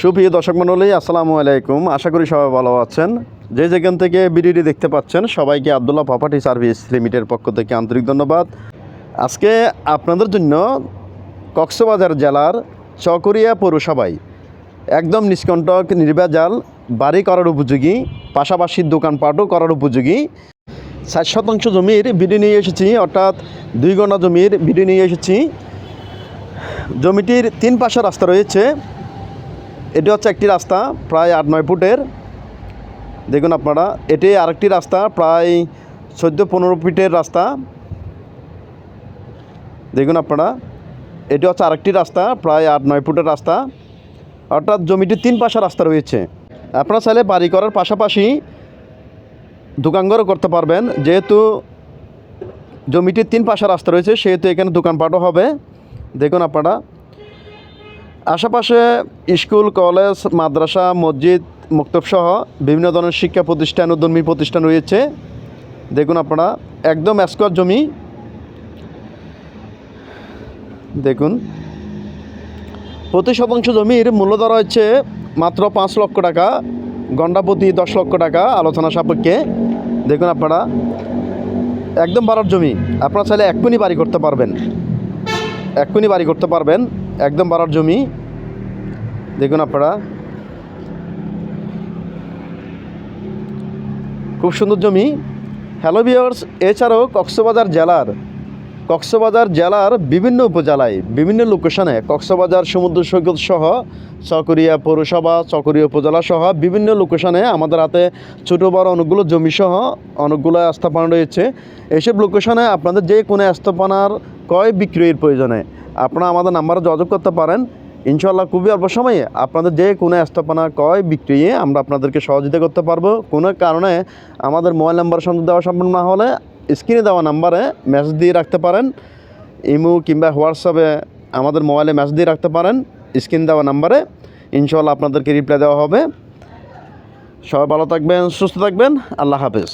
সুপ্রিয় দর্শক মণ্ডলী, আসসালামু আলাইকুম। আশা করি সবাই ভালো আছেন। যে যেখান থেকে ভিডিওটি দেখতে পাচ্ছেন, সবাইকে আবদুল্লাহ প্রপার্টি সার্ভিস লিমিটেড পক্ষ থেকে আন্তরিক ধন্যবাদ। আজকে আপনাদের জন্য কক্সবাজার জেলার চকরিয়া পৌরসভায় একদম নিষ্কণ্টক নির্বাজাল বাড়ি করার উপযোগী, পাশাপাশি দোকানপাটও করার উপযোগী ষাট শতাংশ জমির ভিডিও নিয়ে এসেছি, অর্থাৎ দুই গণা জমির ভিডিও নিয়ে এসেছি। জমিটির তিন পাশে রাস্তা রয়েছে। এটি হচ্ছে একটি রাস্তা, প্রায় আট, নয় ফুটের। দেখুন আপনারা, এটি আরেকটি রাস্তা, প্রায় চোদ্দ, পনেরো ফিটের রাস্তা। দেখুন আপনারা, এটি হচ্ছে আরেকটি রাস্তা, প্রায় আট, নয় ফুটের রাস্তা। অর্থাৎ জমিটির তিন পাশে রাস্তা রয়েছে। আপনারা চাইলে বাড়ি করার পাশাপাশি দোকানঘরও করতে পারবেন। যেহেতু জমিটির তিন পাশে রাস্তা রয়েছে, সেহেতু এখানে দোকানপাটও হবে। দেখুন আপনারা আশেপাশে স্কুল, কলেজ, মাদ্রাসা, মসজিদ মুক্তব সহ বিভিন্ন ধরনের শিক্ষা প্রতিষ্ঠান ও ধর্মী প্রতিষ্ঠান রয়েছে। দেখুন আপনারা, একদম স্কোয়ার জমি। দেখুন। প্রতি শতাংশ জমির মূল্য ধরা হচ্ছে মাত্র পাঁচ লক্ষ টাকা, গন্ডা প্রতি দশ লক্ষ টাকা, আলোচনা সাপেক্ষে। দেখুন আপনারা, একদম বাড়ার জমি। আপনারা চাইলে এক্ষুনি বাড়ি করতে পারবেন। এক্ষুনি বাড়ি করতে পারবেন। একদম বাড়ার জমি। দেখুন আপনারা। খুব সুন্দর জমি। হ্যালো বিয়ার্স এছাড়াও কক্সবাজার জেলার কক্সবাজার জেলার বিভিন্ন উপজেলায়, বিভিন্ন লোকেশনে কক্সবাজার, সমুদ্র সৈকত সহ চকরিয়া পৌরসভা, চকরিয়া উপজেলা সহ বিভিন্ন লোকেশনে আমাদের হাতে ছোটো বড় অনেকগুলো জমি সহ অনেকগুলো স্থাপনা রয়েছে। এসব লোকেশনে আপনাদের যে কোনো স্থাপনার ক্রয় বিক্রয়ের প্রয়োজনে আপনারা আমাদের নাম্বারে যোগাযোগ করতে পারেন। ইনশাল্লাহ খুবই অল্প সময়ে আপনাদের যে কোনো স্থাপনা ক্রয় বিক্রিয়ে আমরা আপনাদেরকে সহযোগিতা করতে পারব। কোনো কারণে আমাদের মোবাইল নাম্বার সংযোগ দেওয়া সম্ভব না হলে স্ক্রিনে দেওয়া নাম্বারে মেসেজ দিয়ে রাখতে পারেন, ইমো কিংবা হোয়াটসঅ্যাপে আমাদের মোবাইলে মেসেজ দিয়ে রাখতে পারেন, স্ক্রিন দেওয়া নাম্বারে ইনশাল্লাহ আপনাদেরকে রিপ্লাই দেওয়া হবে। সবাই ভালো থাকবেন, সুস্থ থাকবেন, আল্লাহ হাফেজ।